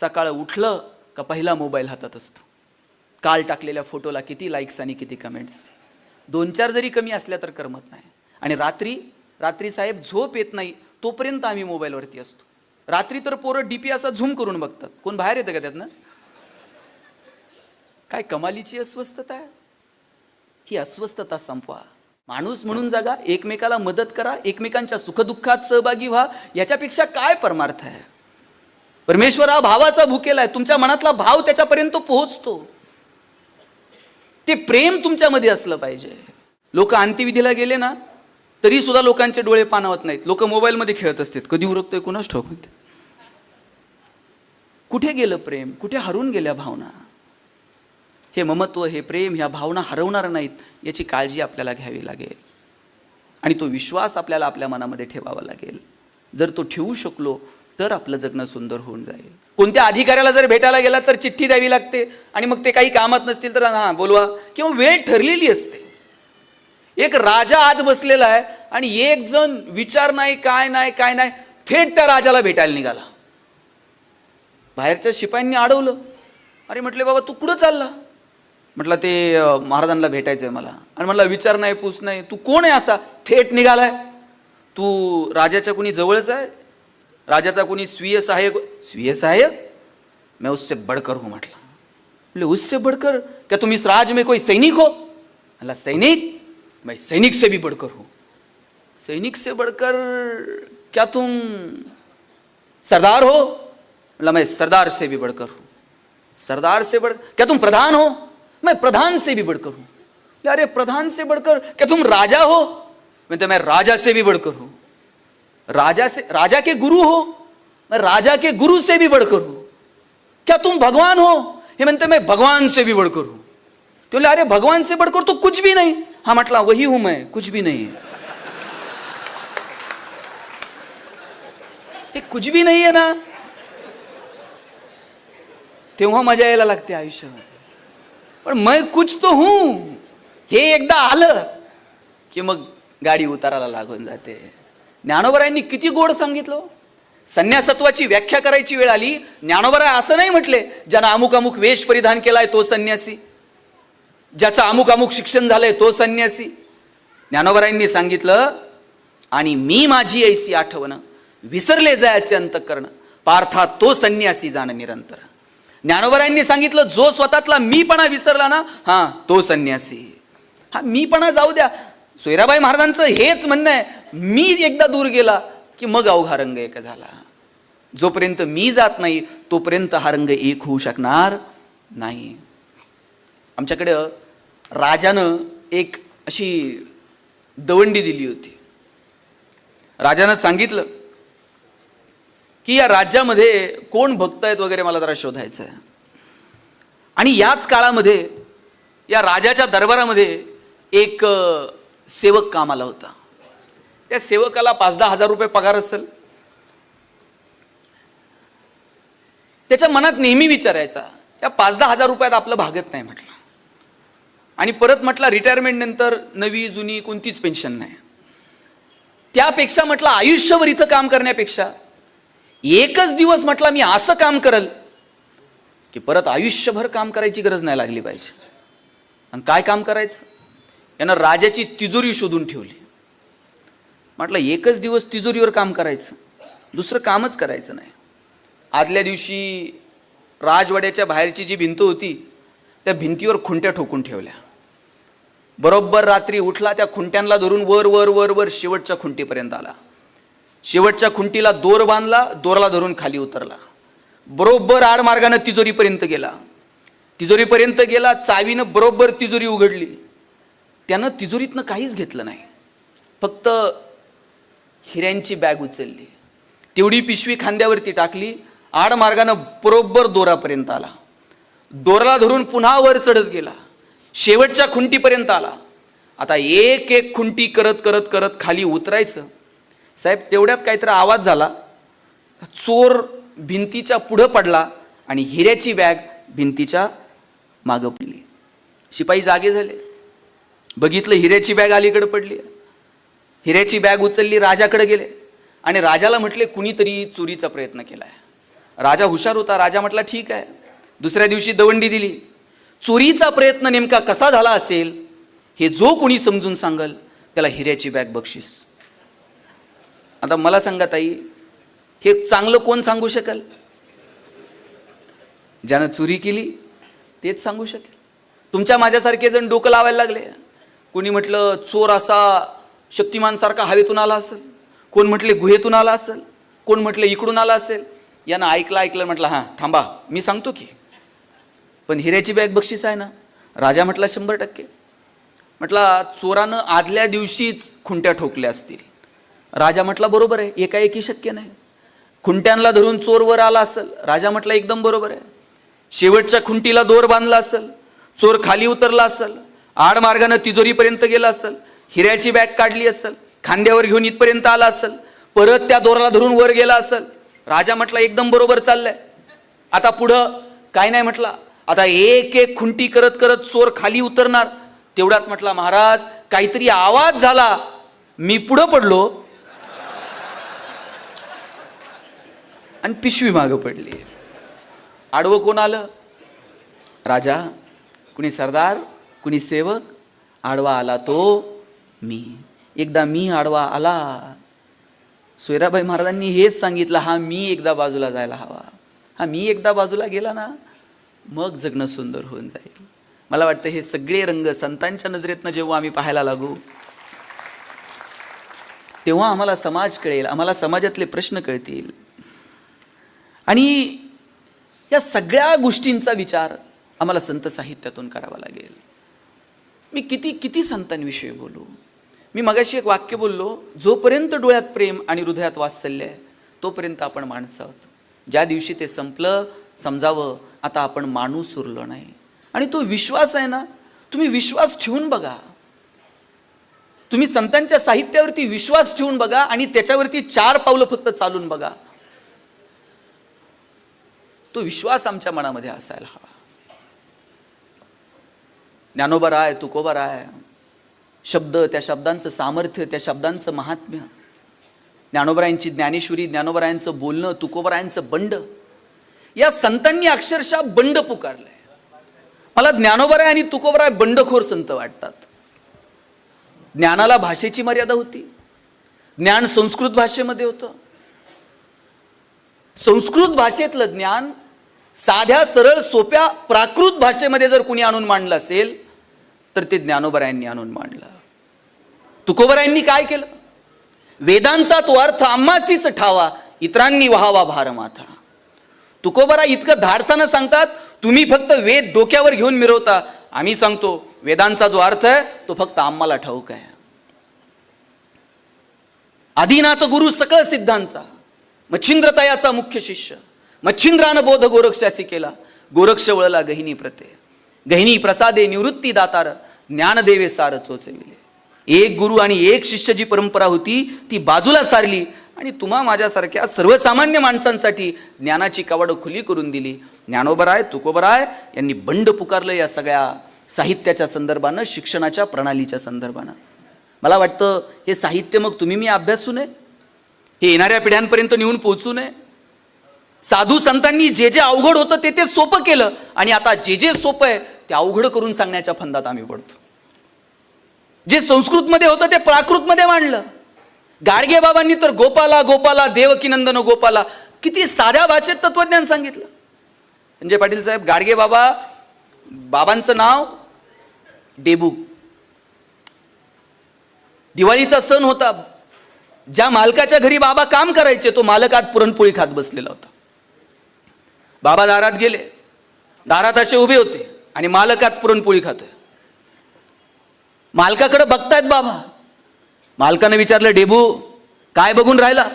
सकाळ उठलं का पहिला मोबाईल हातात असतो. काल टाकलेल्या फोटोला किती लाईक्स आणि किती कमेंट्स दोन चार जरी कमी असल्या तर करमत नाही. आणि रात्री रात्री साहेब झोप येत नाही तोपर्यंत आम्ही मोबाईलवरती असतो. रात्री तर पोरं डीपी असा झूम करून बघतात. कोण बाहेर येतं का त्यातनं? काय कमालीची अस्वस्थता? आहे ही अस्वस्थता संपवा. माणूस म्हणून जगा एकमेकाला मदत करा एकमेकांच्या सुखदुःखात सहभागी व्हा याच्यापेक्षा काय परमार्थ आहे? परमेश्वर हा भावाचा भुकेला आहे. तुमच्या मनातला भाव त्याच्यापर्यंत पोहोचतो. ते प्रेम तुमच्यामध्ये असलं पाहिजे. लोक अंत्यविधीला गेले ना तरी सुद्धा लोकांचे डोळे पानावत नाहीत. लोक मोबाईलमध्ये खेळत असतात. कधी उरकतोय कुणाच ठाऊक कुठे गेलं प्रेम? कुठे हरून गेल्या भावना? हे ममत्व हे प्रेम ह्या भावना हरवणार नाहीत याची काळजी आपल्याला घ्यावी लागेल. आणि तो विश्वास आपल्याला आपल्या मनामध्ये ठेवावा लागेल. जर तो ठेवू शकलो तर आपलं जगणं सुंदर होऊन जाईल. कोणत्या अधिकाऱ्याला जर भेटायला गेला तर चिठ्ठी द्यावी लागते आणि मग ते काही कामात नसतील तर हां बोलवा. किंवा वेळ ठरलेली असते. एक राजा आत बसलेला आहे आणि एक जण विचार नाही काय नाही काय नाही थेट त्या राजाला भेटायला निघाला. बाहेरच्या शिपायांनी अडवलं. अरे म्हटले बाबा तू कुठं चालला? म्हटलं ते महाराजांना भेटायचं आहे मला. आणि म्हटलं विचार नाही पूस नाही. तू कोण आहे असा? थेट निघालाय. तू राजाच्या कुणी जवळच आहे? राजाचा कुणी स्वीय सहाय्यक स्वीय सहाय्यक? मैं उससे बढ़कर हूँ म्हटलं बोले, उससे बढ़कर? क्या तुम इस राज में कोई सैनिक हो? अल्लाह, सैनिक? मैं सैनिक से भी बढ़कर हूँ। सैनिक से बढ़कर क्या तुम सरदार हो? बोला मैं सरदार से भी बढ़कर हूँ। सरदार से बढ़ क्या तुम प्रधान हो? मैं प्रधान से भी बढ़कर हूँ। अरे, प्रधान से बढ़कर क्या तुम राजा हो? मैं तो मैं राजा से भी बढ़कर हूँ। राजा से राजा के गुरु हो मैं राजा के गुरु से भी बढ़कर हूं। क्या तुम भगवान हो? हे म्हणते मैं भगवान से भी बढ़कर हूं। तो बोले अरे भगवान से बढ़कर तो कुछ भी नहीं। हा म्हटला वही हूं मैं कुछ भी नहीं हे। कुछ भी नाही आहे ना? तेव्हा मजा यायला लागते आयुष्यामध्ये. पण मैं कुछ तो हूं. हे एकदा आलं की मग गाडी उतारायला लागून जाते. ज्ञानोबरायांनी किती गोड सांगितलं? संन्यासत्वाची व्याख्या करायची वेळ आली ज्ञानोबराय असं नाही म्हटले ज्यानं अमुक अमुक वेश परिधान केलाय तो संन्यासी. ज्याचं अमुक अमुक शिक्षण झालंय तो संन्यासी. ज्ञानोबरायांनी सांगितलं आणि मी माझी ऐसी आठवण विसरले जायचे अंतकरण पार्था तो संन्यासी जाणं निरंतर. ज्ञानोबरायांनी सांगितलं जो स्वतःतला मीपणा विसरला ना हा तो संन्यासी. हा मीपणा जाऊ द्या सोयराबाई महाराजांचं हेच म्हणणं आहे. मी एकदा दूर गेला की मग अवघा रंग एक झाला. जोपर्यंत मी जात नाही तोपर्यंत हा रंग एक होऊ शकणार नाही. आमच्याकडं राजानं एक अशी दवंडी दिली होती. राजानं सांगितलं की या राज्यामध्ये कोण भक्त आहेत वगैरे मला जरा शोधायचं आहे आणि याच काळामध्ये या राजाच्या दरबारामध्ये एक सेवक कामाला होता. त्या सेवकाला पाच दहा हजार रुपये पगार असेल. त्याच्या मनात नेहमी विचारायचा या पाच दहा हजार रुपयात आपलं भागत नाही म्हटलं. आणि परत म्हटलं रिटायरमेंट नंतर नवी जुनी कोणतीच पेन्शन नाही. त्यापेक्षा म्हटलं आयुष्यभर इथं काम करण्यापेक्षा एकच दिवस म्हटला मी असं काम करल की परत आयुष्यभर काम करायची गरज नाही लागली पाहिजे. आणि काय काम करायचं? यानं राजाची तिजोरी शोधून ठेवली. म्हटलं एकच दिवस तिजोरीवर काम करायचं दुसरं कामच करायचं नाही. आदल्या दिवशी राजवाड्याच्या बाहेरची जी भिंत होती त्या भिंतीवर खुंट्या ठोकून ठेवल्या. बरोबर रात्री उठला त्या खुंट्यांना धरून वर वर वर वर शेवटच्या खुंटीपर्यंत आला. शेवटच्या खुंटीला दोर बांधला दोरला धरून खाली उतरला. बरोबर आडमार्गानं तिजोरीपर्यंत गेला. तिजोरीपर्यंत गेला चावीनं बरोबर तिजोरी उघडली. त्यानं तिजोरीतनं काहीच घेतलं नाही. फक्त हिऱ्यांची बॅग उचलली. तेवढी पिशवी खांद्यावरती टाकली. आडमार्गानं बरोबर दोरापर्यंत आला. दोरला धरून पुन्हा वर चढत गेला. शेवटच्या खुंटीपर्यंत आला. आता एक एक खुंटी करत करत करत खाली उतरायचं. साहेब तेवढ्यात काहीतरी आवाज झाला. चोर भिंतीच्या पुढं पडला आणि हिऱ्याची बॅग भिंतीच्या मागं पडली. शिपाई जागे झाले. बघितलं हिऱ्याची बॅग अलीकडे पडली. हिऱ्याची बॅग उचलली राजाकडे गेले. आणि राजाला म्हटले कुणीतरी चोरीचा प्रयत्न केलाय. राजा हुशार होता. राजा म्हटला ठीक आहे. दुसऱ्या दिवशी दवंडी दिली. चोरीचा प्रयत्न नेमका कसा झाला असेल हे जो कोणी समजून सांगल त्याला हिऱ्याची बॅग बक्षीस. आता मला सांगा ताई हे चांगलं कोण सांगू शकेल? ज्यानं चोरी केली तेच सांगू शकेल. तुमच्या माझ्यासारखे जण डोकं लावायला लागले. कोणी म्हटलं चोर असा शक्तिमानसारखा हवेतून आला असेल? कोण म्हटले गुहेतून आला असेल? कोण म्हटलं इकडून आला असेल? यानं ऐकलं ऐकलं म्हटलं हां थांबा मी सांगतो की. पण हिऱ्याची बॅग बक्षीस आहे ना? राजा म्हटला शंभर टक्के. म्हटला चोरानं आदल्या दिवशीच खुंट्या ठोकल्या असतील. राजा म्हटला बरोबर आहे एकाएकी शक्य नाही. खुंट्यांना धरून चोर वर आला असेल? राजा म्हटला एकदम बरोबर आहे. शेवटच्या खुंटीला दोर बांधला असेल? चोर खाली उतरला असेल? आडमार्गानं तिजोरीपर्यंत गेला असेल हिऱ्याची बॅग काढली असेल खांद्यावर घेऊन इथपर्यंत आला असेल परत त्या दोराला धरून वर गेला असेल राजा म्हटला एकदम बरोबर चाललंय. आता पुढं काय नाही म्हटला. आता एक एक खुंटी करत करत चोर खाली उतरणार. तेवढ्यात म्हटला महाराज काहीतरी आवाज झाला. मी पुढं पडलो. आणि पिशवी मागं पडली. आडवं कोण आलं? राजा कुणी सरदार? कुणी सेवक आडवा आला तो मी. एकदा मी आडवा आला. सोयराबाई महाराजांनी हेच सांगितलं हा मी एकदा बाजूला जायला हवा. हा मी एकदा बाजूला गेला ना मग जगणं सुंदर होऊन जाईल. मला वाटतं हे सगळे रंग संतांच्या नजरेतनं जेव्हा आम्ही पाहायला लागू तेव्हा आम्हाला समाज कळेल आम्हाला समाजातले प्रश्न कळतील. आणि या सगळ्या गोष्टींचा विचार आम्हाला संत साहित्यातून करावा लागेल. मी किती किती संतांविषयी बोलू? मी मगाशी एक वाक्य बोललो जोपर्यंत डोळ्यात प्रेम आणि हृदयात वात्सल्य आहे तोपर्यंत आपण माणसं आहोत. ज्या दिवशी ते संपलं समजावं आता आपण माणूस उरलो नाही. आणि तो विश्वास आहे ना तुम्ही विश्वास ठेवून बघा. तुम्ही संतांच्या साहित्यावरती विश्वास ठेवून बघा आणि त्याच्यावरती चार पावलं फक्त चालून बघा. तो विश्वास आमच्या मनामध्ये असायला हवा. ज्ञानोबा राय तुकोबा राय शब्द त्या शब्दांचं सामर्थ्य त्या शब्दांचं महात्म्य. ज्ञानोबरायांची ज्ञानेश्वरी ज्ञानोबरायांचं बोलणं तुकोबरायांचं बंड. या संतांनी अक्षरशः बंड पुकारलंय. मला ज्ञानोबराय आणि तुकोबराय बंडखोर संत वाटतात. ज्ञानाला भाषेची मर्यादा होती. ज्ञान संस्कृत भाषेमध्ये होतं. संस्कृत भाषेतलं ज्ञान साध्या सरळ सोप्या प्राकृत भाषेमध्ये जर कुणी आणून मांडलं असेल तर ते ज्ञानोबरायांनी आणून मांडलं. तुकोबरायांनी काय केलं? वेदांचा तो अर्थ आम्हासीच ठावा इतरांनी व्हावा भार माथा तुकोबरा इतकं धाडसानं सांगतात तुम्ही फक्त वेद डोक्यावर घेऊन मिरवता. आम्ही सांगतो वेदांचा जो अर्थ आहे तो फक्त आम्हाला ठाऊक आहे. आदिनाथ गुरु सकळ सिद्धांचा मच्छिंद्रतयाचा मुख्य शिष्य मच्छिंद्रानं बोध गोरक्षासी केला गोरक्ष वळला गहिनी प्रते गहिनी प्रसादे निवृत्ती दातार ज्ञानदेवे सार चोचविले. एक गुरु आणि एक शिष्य जी परंपरा होती ती बाजूला सारली आणि तुम्हा माझ्यासारख्या सर्वसामान्य माणसांसाठी ज्ञानाची कवाडं खुली करून दिली. ज्ञानोबराय तुकोबराय यांनी बंड पुकारलं या सगळ्या साहित्याच्या संदर्भानं शिक्षणाच्या प्रणालीच्या संदर्भानं. मला वाटतं हे साहित्य मग तुम्ही मी अभ्यासू नये? हे येणाऱ्या पिढ्यांपर्यंत नेऊन पोहोचू नये? साधू संतांनी जे जे अवघड होतं ते ते सोपं केलं आणि आता जे जे सोपं आहे ते अवघड करून सांगण्याच्या फंदात आम्ही पडतो. जे संस्कृतमध्ये होतं ते प्राकृतमध्ये मांडलं. गाडगे बाबांनी तर गोपाला गोपाला देवकीनंदन गोपाला किती साध्या भाषेत तत्वज्ञान सांगितलं. संजय पाटील साहेब गाडगे बाबा बाबांचं नाव डेबू. दिवाळीचा सण होता. ज्या मालकाच्या घरी बाबा काम करायचे तो मालक आज पुरणपोळी खात बसलेला होता. बाबा दारात गेले. दारात असे उभे होते. आणि मालक पुरणपोळी खातोय. मालकाकडे बघतायत बाबा. मालकानं विचारलं डेबू काय बघून राहिला?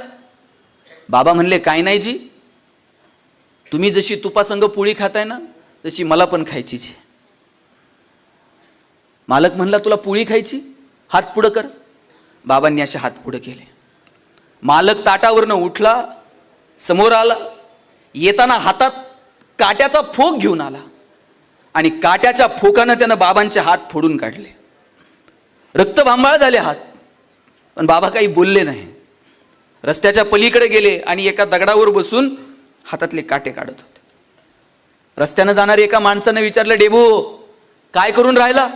बाबा म्हणले काय नाही जी. तुम्ही जशी तुपासंग पोळी खाताय ना तशी मला पण खायची जी मालक म्हणला तुला पोळी खायची? हात पुढं कर. बाबांनी असे हात पुढं केले. मालक ताटावरनं उठला समोर आला. येताना हातात काट्याचा फोक घेऊन आला. आणि काट्याच्या फोकानं त्यानं बाबांचे हात फोडून काढले. रक्तभांबाळ झाले हात पण बाबा काही बोलले नाही. रस्त्याच्या पलीकडे गेले आणि एका दगडावर बसून हातातले काटे काढत होते. रस्त्यानं जाणारी एका माणसानं विचारलं डेबू काय करून राहिला?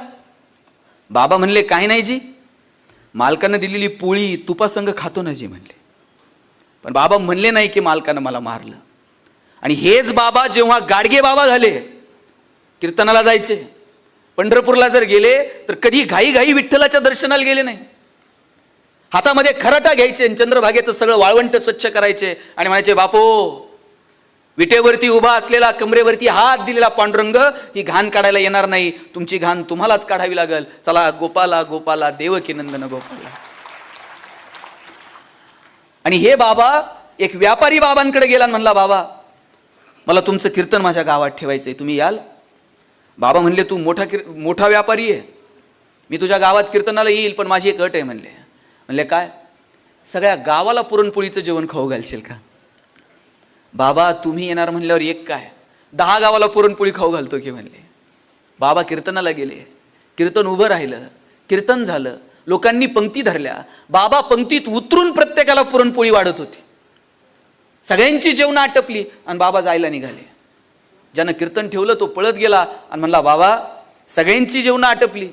बाबा म्हणले काही नाही जी. मालकानं दिलेली पोळी तुपासंग खातो ना जी म्हणले. पण बाबा म्हणले नाही की मालकानं मला मारलं. आणि हेच बाबा जेव्हा गाडगे बाबा झाले कीर्तनाला जायचे. पंढरपूरला जर गेले तर कधी घाई घाई विठ्ठलाच्या दर्शनाला गेले नाही. हातामध्ये खराटा घ्यायचे आणि चंद्रभागेचं सगळं वाळवंट स्वच्छ करायचे आणि म्हणायचे बापो विटेवरती उभा असलेला कमरेवरती हात दिलेला पांडुरंग ही घाण काढायला येणार नाही. तुमची घाण तुम्हालाच काढावी लागल. चला गोपाला गोपाला देवकी नंदन गोपाला. आणि हे बाबा एक व्यापारी बाबांकडे गेला म्हणला बाबा मला तुमचं कीर्तन माझ्या गावात ठेवायचंय. तुम्ही याल बाबा म्हणले तू मोठा किर मोठा व्यापारी आहे. मी तुझ्या गावात कीर्तनाला येईल पण माझी एक अट आहे म्हणले. म्हणले काय? सगळ्या गावाला पुरणपोळीचं जेवण खाऊ घालशील का? बाबा तुम्ही येणार म्हणल्यावर एक काय? दहा गावाला पुरणपोळी खाऊ घालतो की म्हणले. बाबा कीर्तनाला गेले. कीर्तन उभं राहिलं. कीर्तन झालं. लोकांनी पंक्ती धरल्या. बाबा पंक्तीत उतरून प्रत्येकाला पुरणपोळी वाढत होती. सगळ्यांची जेवणं आटपली आणि बाबा जायला निघाले. ज्यानं कीर्तन ठेवलं तो पळत गेला आणि म्हणला बाबा सगळ्यांची जेवणं आटपली.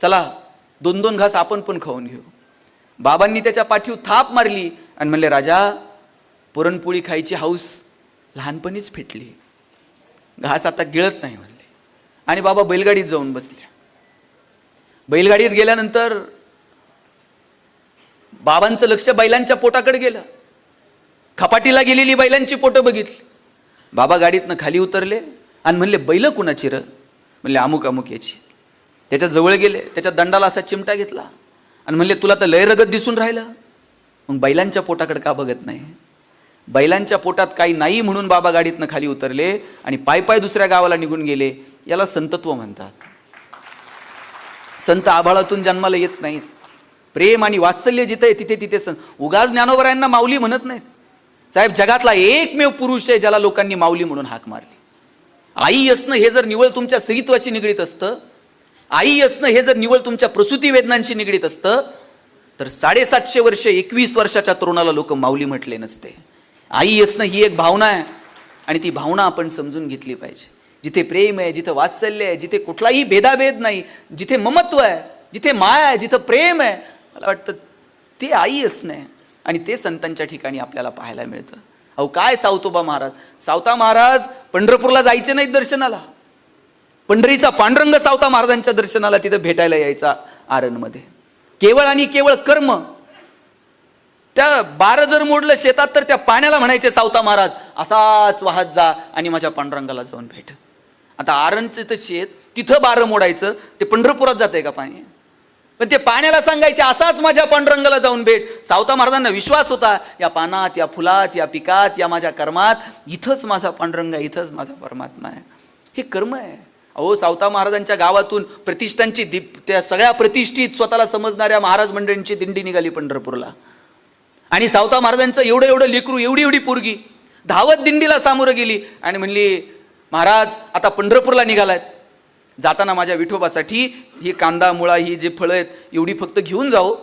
चला दोन दोन घास आपण पण खाऊन घेऊ. बाबांनी त्याच्या पाठीवर थाप मारली आणि म्हणले राजा पुरणपोळी खायची हाऊस लहानपणीच फिटली. घास आता गिळत नाही म्हणले. आणि बाबा बैलगाडीत जाऊन बसल्या. बैलगाडीत गेल्यानंतर बाबांचं लक्ष बैलांच्या पोटाकडे गेलं. खपाटीला गेलेली बैलांची पोटं बघितली. बाबा गाडीतनं खाली उतरले आणि म्हणले बैल कुणाची र? म्हणले अमुक अमुक याची. त्याच्याजवळ गेले त्याच्या दंडाला असा चिमटा घेतला आणि म्हणले तुला तर लय रगत दिसून राहिलं. मग बैलांच्या पोटाकडे का बघत नाही? बैलांच्या पोटात काही नाही म्हणून बाबा गाडीतनं खाली उतरले आणि पाय पाय दुसऱ्या गावाला निघून गेले. याला संतत्व म्हणतात. संत आभाळातून जन्माला येत नाहीत. प्रेम आणि वात्सल्य जिथे आहे तिथे तिथे सं उगाच ज्ञानोबरायांना माऊली म्हणत नाहीत. साहेब जगातला एकमेव पुरुष आहे ज्याला लोकांनी माऊली म्हणून हाक मारली. आई असणं हे जर निवळ तुमच्या स्त्रीत्वाशी निगडीत असतं आई असणं हे जर निवळ तुमच्या प्रसूती वेदनांशी निगडीत असतं तर साडेसातशे वर्ष एकवीस वर्षाच्या तरुणाला लोक माऊली म्हटले नसते. आई असणं ही एक भावना आहे आणि ती भावना आपण समजून घेतली पाहिजे. जिथे प्रेम आहे जिथे वात्सल्य आहे जिथे कुठलाही भेदाभेद नाही जिथे ममत्व आहे जिथे माया आहे जिथं प्रेम आहे मला वाटतं ते आई असणं आहे. आणि ते संतांच्या ठिकाणी आपल्याला पाहायला मिळतं. अहो काय सावतोबा महाराज? सावता महाराज पंढरपूरला जायचे नाहीत दर्शनाला. पंढरीचा पांडुरंग सावता महाराजांच्या दर्शनाला तिथं भेटायला यायचा आरणमध्ये. केवळ आणि केवळ कर्म. त्या बारं जर मोडलं शेतात तर त्या पाण्याला म्हणायचे सावता महाराज असाच वाहत जा आणि माझ्या पांडुरंगाला जाऊन भेट. आता आरणचं तर शेत तिथं बारं मोडायचं ते पंढरपुरात जाते का पाणी? पण ते पाण्याला सांगायचे असाच माझ्या पांडुरंगाला जाऊन भेट. सावता महाराजांना विश्वास होता या पानात या फुलात या पिकात या माझ्या कर्मात इथंच माझा पांडुरंग आहे इथंच माझा परमात्मा आहे. हे कर्म आहे. अहो सावता महाराजांच्या गावातून प्रतिष्ठांची दीप त्या सगळ्या प्रतिष्ठित स्वतःला समजणाऱ्या महाराज मंडळींची दिंडी निघाली पंढरपूरला. आणि सावता महाराजांचं एवढं एवढं लेकरू एवढी एवढी पोरगी धावत दिंडीला सामोरं गेली आणि म्हणली महाराज आता पंढरपूरला निघालायत जाताना माझ्या विठोबासाठी ही कांदा मुळा ही जे फळं आहेत एवढी फक्त घेऊन जाओ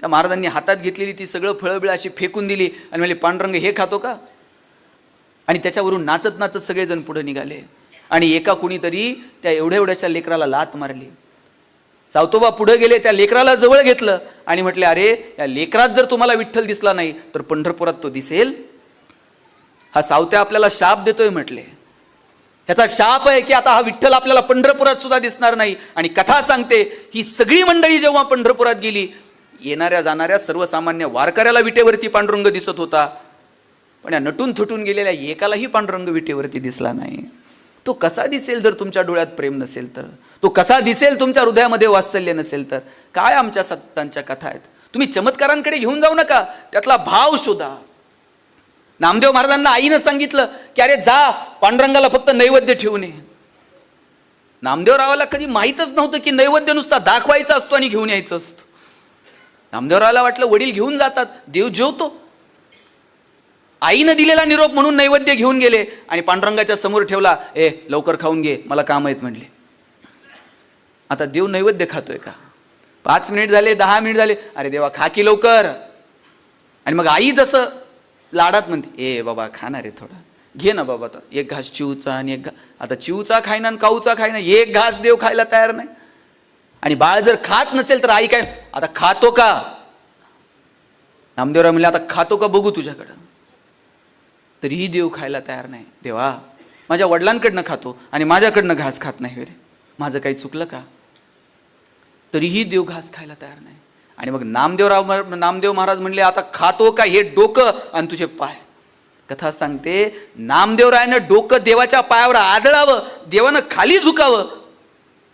त्या महाराजांनी हातात घेतलेली ती सगळं फळं बिळं अशी फेकून दिली आणि म्हणजे पांडुरंग हे खातो का? आणि त्याच्यावरून नाचत नाचत सगळेजण पुढे निघाले. आणि एका कुणीतरी त्या एवढ्या एवढ्याशा लेकराला लात मारली. सावतोबा पुढे गेले त्या लेकराला जवळ घेतलं आणि म्हटले अरे या लेकरात जर तुम्हाला विठ्ठल दिसला नाही तर पंढरपुरात तो दिसेल. हा सावत्या आपल्याला शाप देतोय म्हटले. ह्याचा शाप आहे की आता हा विठ्ठल आपल्याला पंढरपुरात सुद्धा दिसणार नाही. आणि कथा सांगते ही सगळी मंडळी जेव्हा पंढरपुरात गेली येणाऱ्या जाणाऱ्या सर्वसामान्य वारकऱ्याला विटेवरती पांडुरंग दिसत होता. पण या नटून थुटून गेलेल्या एकालाही पांडुरंग विटेवरती दिसला नाही. तो कसा दिसेल जर तुमच्या डोळ्यात प्रेम नसेल तर? तो कसा दिसेल तुमच्या हृदयामध्ये वात्सल्य नसेल तर? काय आमच्या सत्तांच्या कथा आहेत? तुम्ही चमत्कारांकडे घेऊन जाऊ नका. त्यातला भाव शोधा. नामदेव महाराजांना आईनं सांगितलं की अरे जा पांडुरंगाला फक्त नैवेद्य ठेवू नये नामदेवरावाला कधी माहीतच नव्हतं की नैवेद्य नुसता दाखवायचा असतो आणि घेऊन यायचं असतं. नामदेवरावाला वाटलं वडील घेऊन जातात देव जेवतो. आईनं दिलेला निरोप म्हणून नैवेद्य घेऊन गेले आणि पांडुरंगाच्या समोर ठेवला ए लवकर खाऊन घे मला काम आहेत म्हणले. आता देव नैवेद्य खातोय का? पाच मिनिट झाले दहा मिनिट झाले अरे देवा खा की लवकर. आणि मग आई जसं लाडात म्हणते ए बाबा खाणार रे थोडा. घे ना बाबा आता. एक घास चिवचा आणि एक घा आता चिवचा खायना आणि काऊचा खायना एक घास देव खायला तयार नाही. आणि बाळ जर खात नसेल तर आई काय आता खातो का? नामदेवराव म्हणले आता खातो का बघू तुझ्याकडं. तरीही देव खायला तयार नाही. देवा माझ्या वडिलांकडनं खातो आणि माझ्याकडनं घास खात नाही रे. माझं काही चुकलं का? तरीही देव घास खायला तयार नाही. आणि मग नामदेवराव म- नामदेव महाराज म्हणले आता खातो का हे डोकं? आणि तुझे पाय. कथा सांगते नामदेवरायानं डोकं देवाच्या पायावर आदळावं देवानं खाली झुकावं.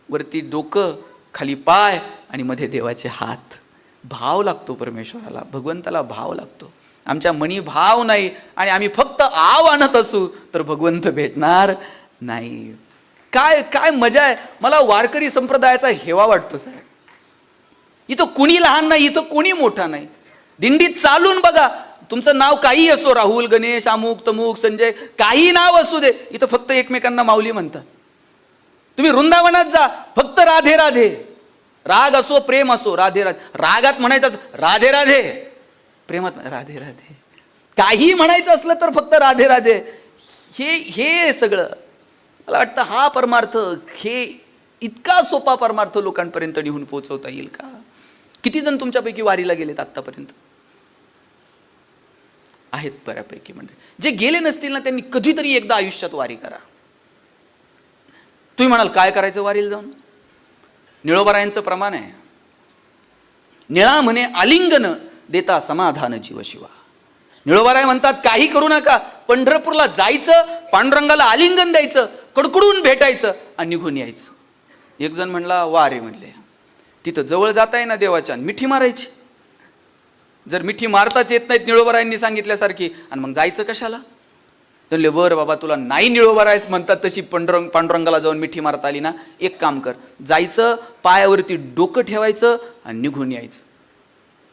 वरती डोकं खाली पाय आणि मध्ये देवाचे हात. भाव लागतो परमेश्वराला भगवंताला भाव लागतो. आमच्या मनी भाव नाही आणि आम्ही फक्त आव आणत असू तर भगवंत भेटणार नाही. काय काय मजा आहे. मला वारकरी संप्रदायाचा हेवा वाटतो साहेब. इथं कुणी लहान नाही इथं कोणी मोठा नाही. दिंडीत चालून बघा तुमचं नाव काही असो राहुल गणेश अमुक तमुक संजय काही नाव असू दे इथं फक्त एकमेकांना माऊली म्हणतात. तुम्ही वृंदावनात जा फक्त राधे राधे. राग असो प्रेम असो राधे राधे. रागात म्हणायचं राधे राधे. प्रेमात राधे राधे. काही म्हणायचं असलं तर फक्त राधे राधे. हे हे सगळं. मला वाटतं हा परमार्थ हे इतका सोपा परमार्थ लोकांपर्यंत नेऊन पोहोचवता येईल का? किती जण तुमच्यापैकी वारीला गेलेत आत्तापर्यंत? आहेत बऱ्यापैकी म्हणजे. जे गेले नसतील ना त्यांनी कधीतरी एकदा आयुष्यात वारी करा. तुम्ही म्हणाल काय करायचं वारीला जाऊन? निळोबरायांचं प्रमाण आहे. निळा म्हणे आलिंगन देता समाधान जीव शिवा निळोबराय म्हणतात काही करू नका. पंढरपूरला जायचं पांडुरंगाला आलिंगन द्यायचं कडकडून भेटायचं आणि निघून यायचं. एक जण म्हणला वारे म्हणले. तिथं जवळ जाता येईना ना देवाच्या आणि मिठी मारायची. जर मिठी मारताच येत नाहीत निळोबरायांनी सांगितल्यासारखी आणि मग जायचं कशाला? तर म्हणले बरं बाबा तुला नाही निळोबरायच म्हणतात तशी पांडुरंग पांडुरंगाला जाऊन मिठी मारता आली ना एक काम कर. जायचं पायावरती डोकं ठेवायचं आणि निघून यायचं.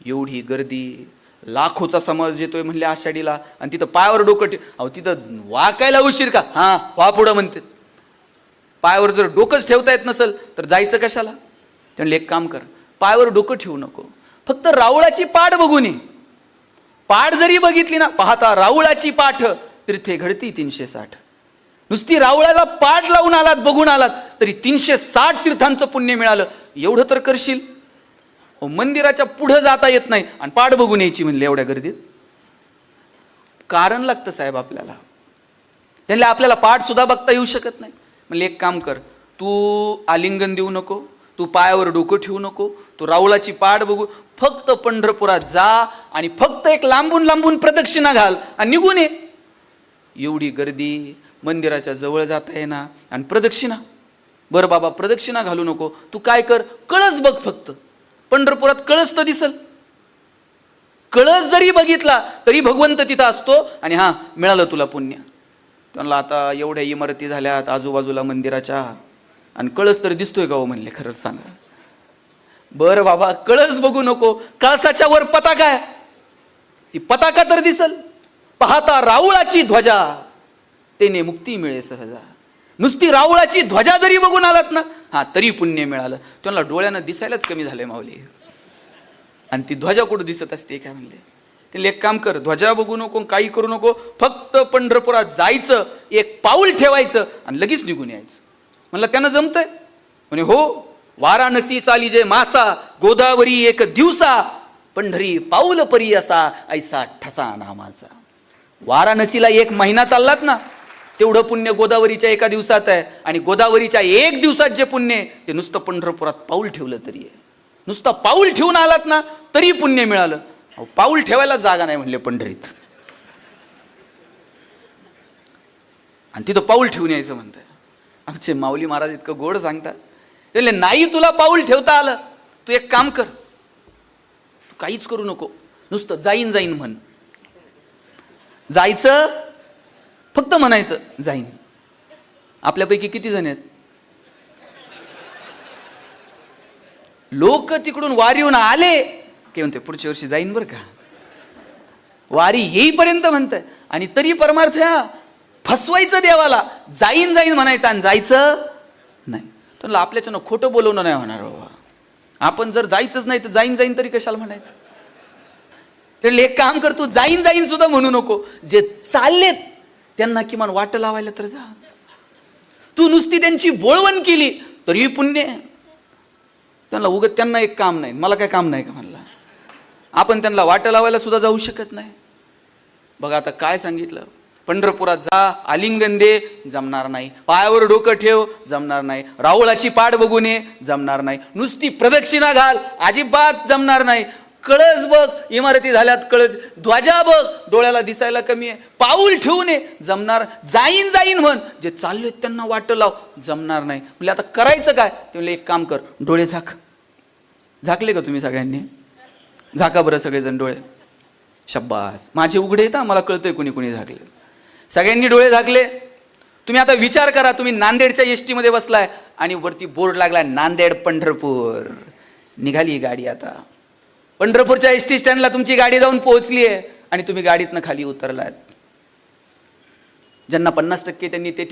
एवढी गर्दी लाखोचा समाज येतोय म्हणले आषाढीला आणि तिथं पायावर डोकं ठेव अहो तिथं वाकायला उशीर का? हां वा पुढं म्हणते. पायावर जर डोकंच ठेवता येत नसेल तर जायचं कशाला? त्यांनी एक काम कर पायावर डोकं ठेवू नको. फक्त रावळाची पाठ बघून. ये पाठ जरी बघितली ना पाहता रावळाची पाठ तीर्थे घडती तीनशे साठ नुसती रावळाला पाठ लावून आलात बघून आलात तरी तीनशे साठ तीर्थांचं पुण्य मिळालं. एवढं तर करशील? मंदिराच्या पुढं जाता येत नाही आणि पाठ बघून यायची म्हणले एवढ्या गर्दीत. कारण लागतं साहेब आपल्याला. त्यांना आपल्याला पाठ सुद्धा बघता येऊ शकत नाही. म्हणले एक काम कर तू आलिंगन देऊ नको तू पायावर डोकं ठेवू नको तू राऊळाची पाठ बघू. फक्त पंढरपुरात जा आणि फक्त एक लांबून लांबून प्रदक्षिणा घाल आणि निघून ये. एवढी गर्दी मंदिराच्या जवळ जाता येणार आणि प्रदक्षिणा. बरं बाबा प्रदक्षिणा घालू नको. तू काय कर? कळस बघ फक्त. पंढरपुरात कळस तर दिसल. कळस जरी बघितला तरी भगवंत तिथं असतो आणि हां मिळालं तुला पुण्य. त्यांना आता एवढ्या इमारती झाल्यात आजूबाजूला मंदिराच्या. आणि कळस तर दिसतोय का हो म्हणले खरंच सांगा. बरं बाबा कळस बघू नको. कळसाच्या वर पताका आहे. ती पताका तर दिसल. पाहता राऊळाची ध्वजा. तेने मुक्ती मिळे सहजा. नुसती राऊळाची ध्वजा जरी बघून आलात ना हा तरी पुण्य मिळालं. त्यांना डोळ्यानं दिसायलाच कमी झालंय माऊली. आणि ती ध्वजा कुठं दिसत असते काय म्हणले? ते एक काम कर ध्वजा बघू नको काही करू नको. फक्त पंढरपुरात जायचं एक पाऊल ठेवायचं आणि लगेच निघून यायचं. म्हणलं त्यांना जमतंय. म्हणे हो वाराणसी चाली जे मासा गोदावरी एक दिवसा पंढरी पाऊल परी असा ऐसा ठसा नामाचा. वाराणसीला एक महिना चाललात ना तेवढं पुण्य गोदावरीच्या एका दिवसात आहे आणि गोदावरीच्या एक दिवसात जे पुण्य ते नुसतं पंढरपुरात पाऊल ठेवलं तरी आहे. नुसतं पाऊल ठेवून आलात ना तरी पुण्य मिळालं. पाऊल ठेवायला जागा नाही म्हणले पंढरीत. आणि तिथं पाऊल ठेवून यायचं म्हणतंय. आमचे माऊली महाराज इतकं गोड सांगतात. ते म्हणले, नाही तुला पाऊल ठेवता आलं. तू एक काम कर. तू काहीच करू नको. नुसतं जाईन जाईन म्हण. जायचं फक्त म्हणायचं जाईन. आपल्यापैकी किती जण आहेत? लोक तिकडून वारीहून आले की म्हणते पुढच्या वर्षी जाईन बरं का. वारी येईपर्यंत म्हणतंय. आणि तरी परमार्थ हा फसवायचं देवाला. जाईन जाईन म्हणायचं आणि जायचं नाही. तर आपल्याच्यानं खोटं बोलवणं नाही होणार बाबा. आपण जर जायचंच नाही तर जाईन जाईन तरी कशाला म्हणायचं? तर एक काम कर तू जाईन जाईन सुद्धा म्हणू नको. जे चाललेत त्यांना किमान वाट लावायला तर जा. तू नुसती त्यांची बोळवण केली तरी पुण्य आहे. त्यांना उगत त्यांना एक काम नाही. मला काय काम नाही का म्हणला? आपण त्यांना वाट लावायला सुद्धा जाऊ शकत नाही. बघा आता काय सांगितलं? पंढरपुरात जा आलिंगन दे जमणार नाही. पायावर डोकं ठेव जमणार नाही. राहुळाची पाठ बघू ने जमणार नाही. नुसती प्रदक्षिणा घाल अजिबात जमणार नाही. कळस बघ इमारती झाल्यात कळस. ध्वजा बघ डोळ्याला दिसायला कमी आहे. पाऊल ठेवू नये जमणार. जाईन जाईन म्हण. जे चालले त्यांना वाटं लाव जमणार नाही. म्हणजे आता करायचं काय? ते म्हणले एक काम कर डोळे झाक. झाकले का तुम्ही सगळ्यांनी? झाका बरं सगळेजण डोळे. शब्बास. माझे उघडे येतात मला कळतंय कुणी कुणी झाकले सगळ्यांनी डोळे झाकले. तुम्ही आता विचार करा तुम्ही नांदेडच्या एसमध्ये बसलाय आणि वरती बोर्ड लागलाय नांदेड पंढरपूर. निघाली ही गाडी आता. पंढरपूरच्या एस टी स्टँडला तुमची गाडी जाऊन पोहोचली आहे आणि तुम्ही गाडीतनं खाली उतरलात. ज्यांना पन्नास टक्के त्यांनी ते